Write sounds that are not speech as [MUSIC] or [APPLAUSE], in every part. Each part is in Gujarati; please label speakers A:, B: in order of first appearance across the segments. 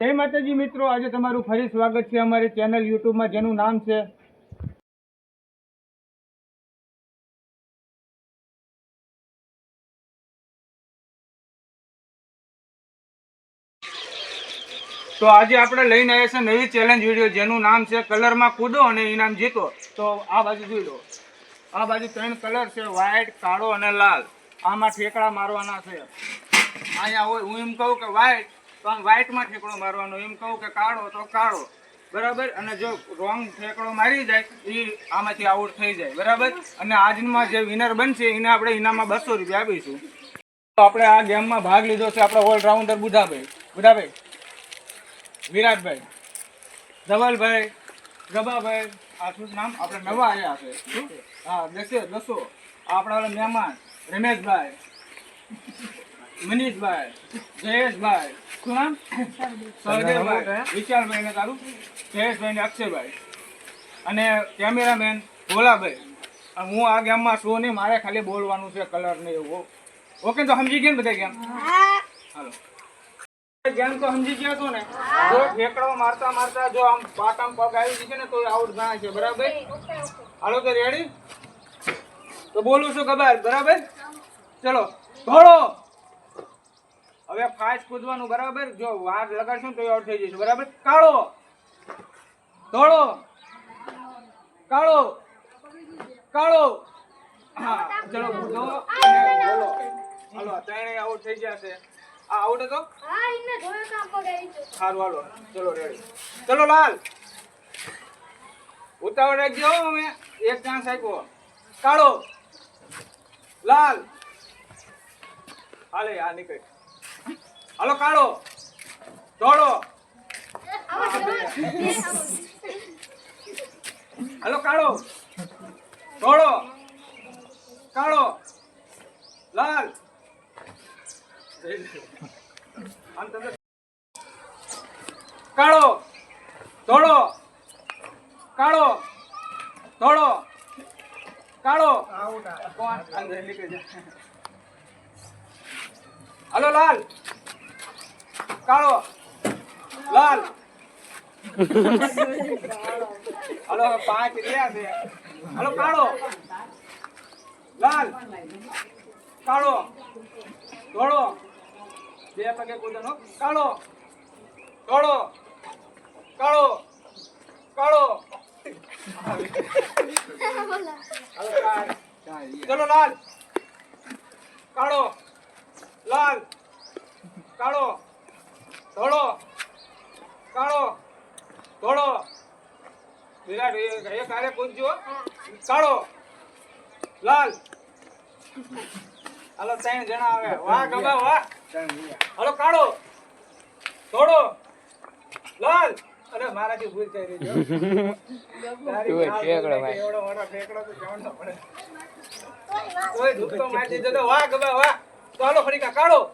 A: જય માતાજી મિત્રો, આજે તમારું ફરી સ્વાગત છે અમારી ચેનલ યુટ્યુબમાં, જેનું નામ છે તો આજે આપણે લઈને આવ્યા છે નવી ચેલેન્જ વીડિયો જેનું નામ છે કલરમાં કૂદો અને ઇનામ જીતો. તો આ બાજુ જોઈ લો. આ બાજુ ત્રણ કલર છે વ્હાઈટ કાળો અને લાલ. આમાં ઠેકડા મારવાના છે. અહીંયા હોય, હું એમ કહું કે વ્હાઈટ તો આમ વ્હાઈટમાં ઠેકડો મારવાનો, એમ કહું કે કાળો તો કાળો. બરાબર? અને જો રોંગ ઠેકડો મારી જાય એ આમાંથી આઉટ થઈ જાય. બરાબર? અને આજમાં જે વિનર બનશે, એને આપણે ઇનામમાં બસો રૂપિયા આપીશું. તો આપણે આ ગેમમાં ભાગ લીધો છે આપણા ઓલરાઉન્ડર બુધાભાઈ. બુધાભાઈ? વિરાટભાઈ? ધવલભાઈ? ગબાભાઈ આ શું નામ? આપણે નવા આવ્યા છે? હા દસે. દસો આપણા મહેમાન. રમેશભાઈ. મનીષભાઈ. જયેશભાઈ. શું નામ સરદેવભાઈ વિશાલભાઈ ને તારું જયેશભાઈ ને અક્ષયભાઈ. અને કેમેરામેન ભોલાભાઈ. હું આ ગેમમાં શું નહીં મારે ખાલી બોલવાનું છે કલર ને એવું. ઓકે તો સમજી ગયા ને બધા ગેમ હાલો. ગેમ તો સમજી ગયા હતો ને જો ઠેકડો મારતા મારતા જો આમ પાટામ પગ આવી છે ને તો આઉટ ગણાય છે બરાબર? હાલો તો રેડી તો બોલું છું ખબર બરાબર? ચલો ધોળો હવે ફાસ્ટ કૂદવાનું બરાબર? જો વાર લગાડશું તો આઉટ થઈ જશે બરાબર? કાળો! ધોળો! કાળો! કાળો! હા ચલો બોલો હાલો ત્રણેય આઉટ થઈ ગયા છે. આ આઉટ હતો? સારું હાલો ચલો રેડી. ચલો લાલ! ઉતાવળ રાખજો અમે. એક ચાન્સ આપ્યો. કાળો! લાલ! હાલે આ નીકળ. હાલો કાળો દોડો. હાલો કાળો દોડો. કાળો લાલ. કાળો દોડો. કાળો દોડો. કાળો કોણ અંદર નીકળી જા હાલો લાલ. કાળો. લાલ. હાલો પાંચ રહ્યા છે. હાલો, કાળો. લાલ. કાળો. ધોળો. બે પગે કૂદનો કાળો. ધોળો. કાળો. કાળો. ચલો, લાલ. કાળો. લાલ. કાળો. ધોળો. કાળો. ધોળો. વિરાટ એ કારે કૂદજો કાળો. લાલ. હાલો ત્રણ જણા આવે. વાહ ગબા વાહ. હાલો કાળો. ધોળો. લાલ. અરે મારાથી ભૂલ થઈ રહી [LAUGHS] એવડો મોટો ઠેકડો તો જવાનો પડે. કોઈ ધૂપતો મારી દીધો તો વાહ ગબા વાહ. તો હાલો ફરીકા કાળો.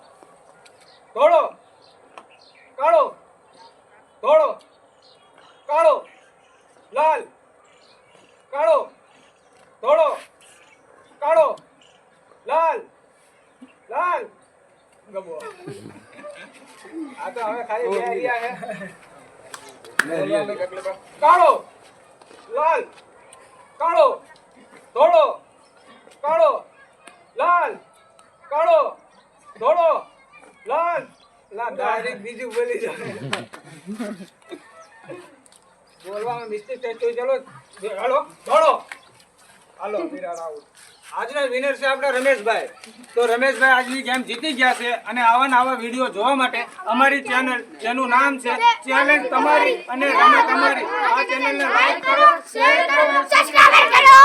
A: ધોળો. કાળો ધોળો કાળો લાલ કાળો ધોળો કાળો લાલ લાલ. ગબો. આ તો હવે ખાલી બે રહ્યા છે. કાળો લાલ કાળો ધોળો કાળો લાલ કાળો ધોળો લાલ. લા ડાયરેક્ટ બીજું બોલી જાય બોલવામાં મિસ્ટેક થઈ ચલો હાલો ધોળો હાલો, વિરાટ આઉટ. આજના વિનર છે આપણા રમેશભાઈ. તો રમેશભાઈ આજની ગેમ જીતી ગયા છે અને આવા આવા વીડિયો જોવા માટે અમારી ચેનલ જેનું નામ છે ચેનલ તમારી અને રમે તમારી. આ ચેનલને લાઈક કરો શેર કરો
B: સબસ્ક્રાઇબ કરો.